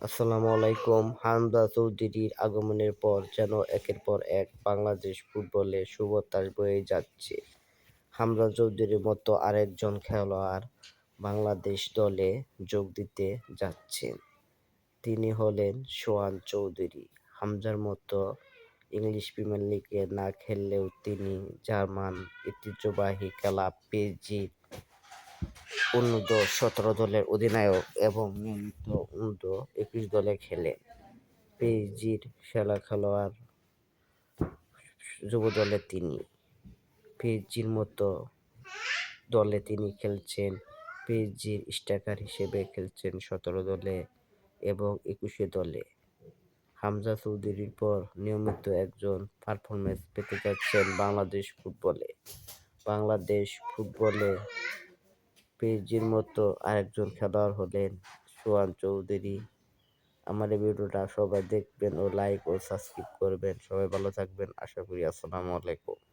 আসসালামু আলাইকুম। হামদা চৌধুরীর আগমনের পর যেন একের পর এক বাংলাদেশ ফুটবলে সুবাতাস বয়ে যাচ্ছে। হামদা চৌধুরীর মতো আরেকজন খেলোয়াড় বাংলাদেশ দলে যোগ দিতে যাচ্ছেন। তিনি হলেন সোহান চৌধুরী। হামজার মতো ইংলিশ প্রিমিয়ার লিগে না খেললেও তিনি জার্মান ঐতিহ্যবাহী ক্লাব পিএসজির অনূর্ধ্ব সতেরো দলের অধিনায়ক এবং নিয়মিত অনূর্ধ্ব একুশ দলে খেলে পিএসজির সেরা খেলোয়াড় যুবদলে তিনি। পিএসজির মতো দলে তিনি খেলছেন পিএসজির স্ট্রাইকার হিসেবে খেলছেন সতেরো দলে এবং একুশে দলে। হামজা চৌধুরীর পর নিয়মিত একজন পারফরমেন্স পেতে যাচ্ছেন বাংলাদেশ ফুটবলে। বাংলাদেশ ফুটবলে পিএসজির মতো আরেকজন খেলোয়াড় হলেন সোহান চৌধুরী। আমার এই ভিডিওটা সবাই দেখবেন ও লাইক ও সাবস্ক্রাইব করবেন। সবাই ভালো থাকবেন। আশা করি, আসসালামু আলাইকুম।